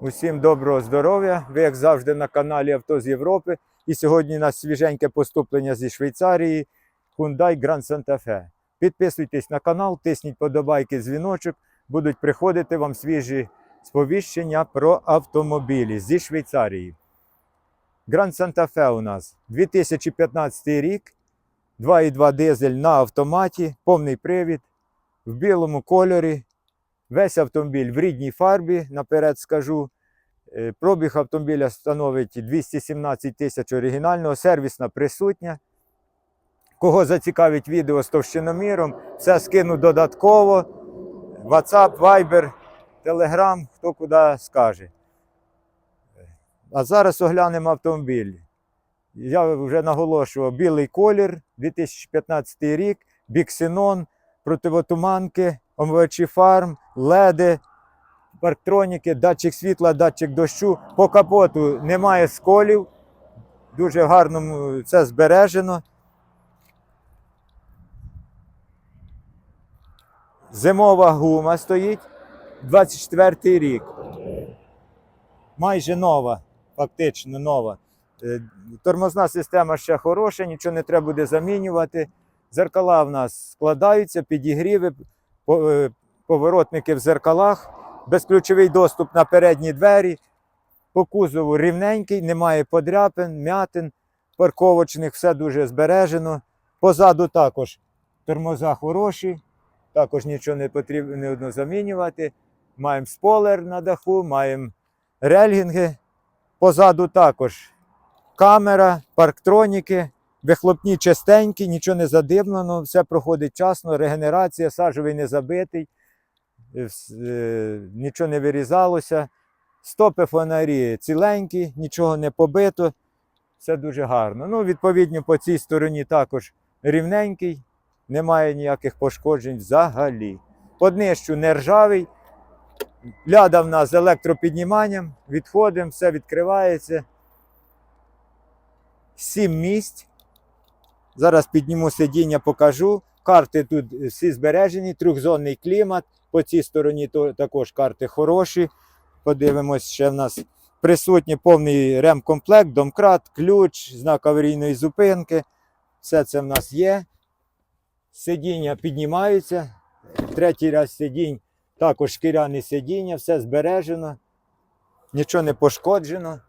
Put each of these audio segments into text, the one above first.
Усім доброго здоров'я. Ви, як завжди, на каналі Авто з Європи. І сьогодні у нас свіженьке поступлення зі Швейцарії Hyundai Grand Santa Fe. Підписуйтесь на канал, тисніть подобайки, дзвіночок. Будуть приходити вам свіжі сповіщення про автомобілі зі Швейцарії. Grand Santa Fe у нас 2015 рік, 2,2 дизель на автоматі, повний привід, в білому кольорі. Весь автомобіль в рідній фарбі, наперед скажу. Е, Пробіг автомобіля становить 217 тисяч оригінального, сервісна присутня. Кого зацікавить відео з товщиноміром, все скину додатково. WhatsApp, Viber, Telegram, хто куди скаже. А зараз оглянемо автомобіль. Я вже наголошував білий колір, 2015 рік, біксенон, противотуманки, омивачі фарм, леди, парктроніки, датчик світла, датчик дощу. По капоту немає сколів. Дуже в гарному це збережено. Зимова гума стоїть 24 рік. Майже нова, фактично нова. Е, Тормозна система ще хороша, нічого не треба буде замінювати. Зеркала в нас складаються, підігріви, е, поворотники в зеркалах, безключовий доступ на передні двері. По кузову рівненький, немає подряпин, м'ятин, парковочних, все дуже збережено. Позаду також тормоза хороші, також нічого не потрібно замінювати. Маємо спойлер на даху, маємо рельгінги. Позаду також камера, парктроніки, вихлопні чистенькі, нічого не задимлено, все проходить часно, регенерація, сажовий не забитий, е, е, нічого не вирізалося. Стопи фонарі ціленькі, нічого не побито, все дуже гарно. Ну, відповідно, по цій стороні також рівненький, немає ніяких пошкоджень взагалі. Поднищу не ржавий. Ляда в нас з електропідніманням, відходимо, все відкривається. Сім місць. Зараз підніму сидіння, покажу. Карти тут всі збережені, трьохзонний клімат. По цій стороні також карти хороші. Подивимось, ще в нас присутній повний ремкомплект, домкрат, ключ, знак аварійної зупинки. Все це в нас є. Сидіння піднімаються. Третій раз сидінь, також шкіряне сидіння, все збережено, нічого не пошкоджено.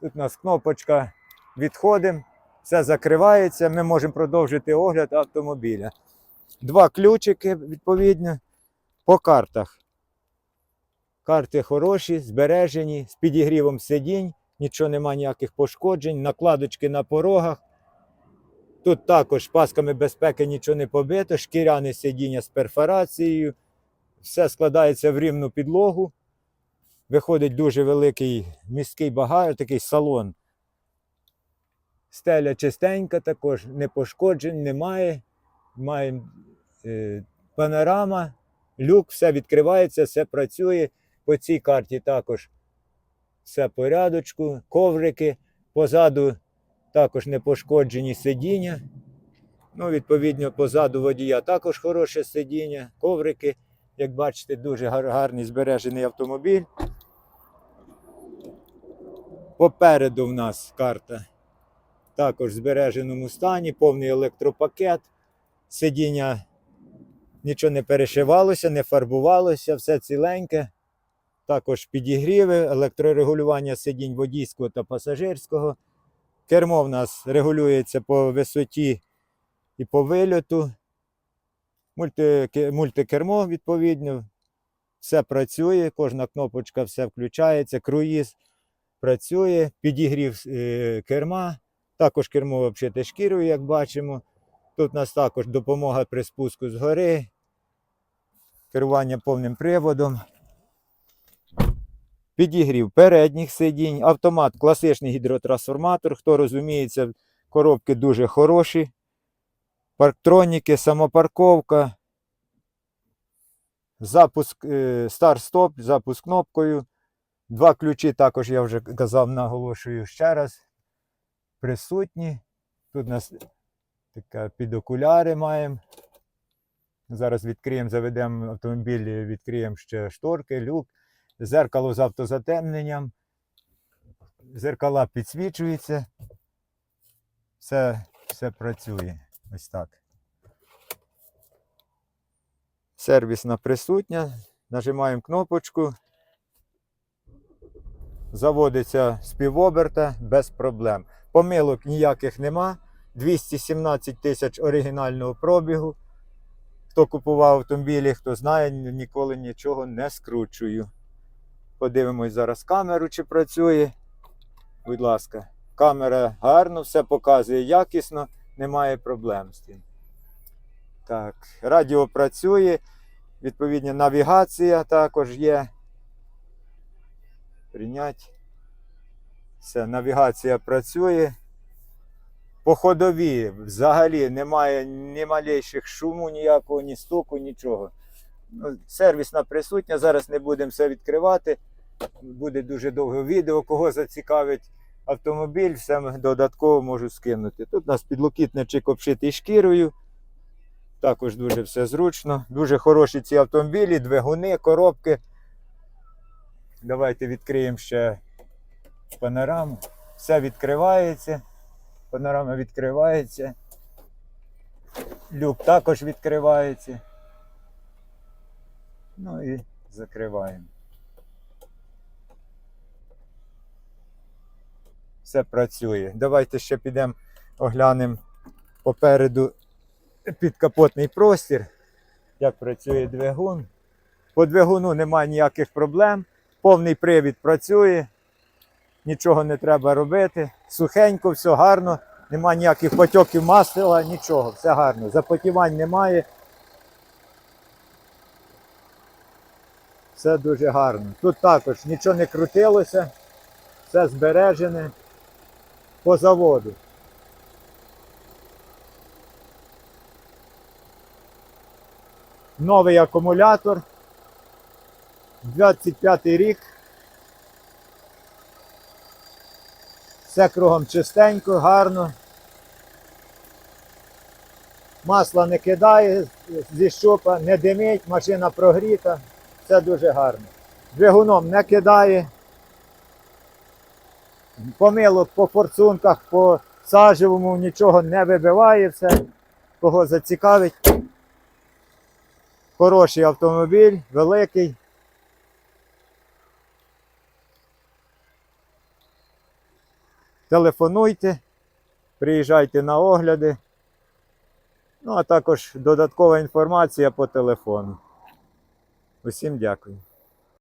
Тут у нас кнопочка відходимо, все закривається, ми можемо продовжити огляд автомобіля. Два ключики, відповідно, по картах. Карти хороші, збережені, з підігрівом сидінь, нічого нема ніяких пошкоджень, накладочки на порогах. Тут також пасками безпеки нічого не побито, шкіряне сидіння з перфорацією, все складається в рівну підлогу. Виходить дуже великий міський багаж, такий салон. Стеля чистенька, також не пошкоджень немає. Маємо е, панорама, люк, все відкривається, все працює. По цій карті також все порядочку, коврики. Позаду також не пошкоджені сидіння. Ну, відповідно, позаду водія також хороше сидіння, коврики. Як бачите, дуже гарний збережений автомобіль. Попереду в нас карта також в збереженому стані, повний електропакет. Сидіння нічого не перешивалося, не фарбувалося, все ціленьке. Також підігріви, електрорегулювання сидінь водійського та пасажирського. Кермо в нас регулюється по висоті і по вильоту. Мультикермо, відповідно. Все працює, кожна кнопочка все включається, круїз працює, підігрів е, керма. Також кермо обшите шкірою, як бачимо. Тут у нас також допомога при спуску з гори, керування повним приводом. Підігрів передніх сидінь, автомат, класичний гідротрансформатор. Хто розуміється, коробки дуже хороші. Парктроніки, самопарковка. Запуск е, старт-стоп, запуск кнопкою. Два ключі також я вже казав, наголошую ще раз. Присутні. Тут у нас така під окуляри маємо. Зараз відкриємо, заведемо автомобіль, відкриємо ще шторки, люк. зеркало з автозатемненням, зеркала підсвічуються. Все, все працює. Ось так. Сервісна присутня. Нажимаємо кнопочку. Заводиться з півоберта без проблем. Помилок ніяких нема. 217 тисяч оригінального пробігу. Хто купував автомобілі, хто знає, ніколи нічого не скручую. Подивимось зараз камеру, чи працює. Будь ласка, камера гарно, все показує якісно, немає проблем з тим. Так, радіо працює, відповідно, навігація також є. Прийнять. Все, навігація працює. По ходові взагалі немає ні малейших шуму, ніякого, ні стуку, нічого. Ну, сервісна присутня, зараз не будемо все відкривати. Буде дуже довге відео. Кого зацікавить автомобіль, все додатково можу скинути. Тут у нас підлокітничок обшитий шкірою. Також дуже все зручно. Дуже хороші ці автомобілі, двигуни, коробки. Давайте відкриємо ще панораму. Все відкривається. Панорама відкривається. Люк також відкривається. Ну і закриваємо. Все працює. Давайте ще підемо оглянемо попереду підкапотний простір, як працює двигун. По двигуну немає ніяких проблем. Повний привід працює, нічого не треба робити. Сухенько, все гарно, немає ніяких потьоків масла, нічого, все гарно. Запотівань немає. Все дуже гарно. Тут також нічого не крутилося, все збережене по заводу. Новий акумулятор. 25 рік. Все кругом чистенько, гарно. Масла не кидає зі щупа, не димить, машина прогріта. Все дуже гарно. Двигуном не кидає. Помилок по форсунках, по сажевому нічого не вибиває все. Кого зацікавить. Хороший автомобіль, великий. Телефонуйте, приїжджайте на огляди. Ну, а також додаткова інформація по телефону. Усім дякую.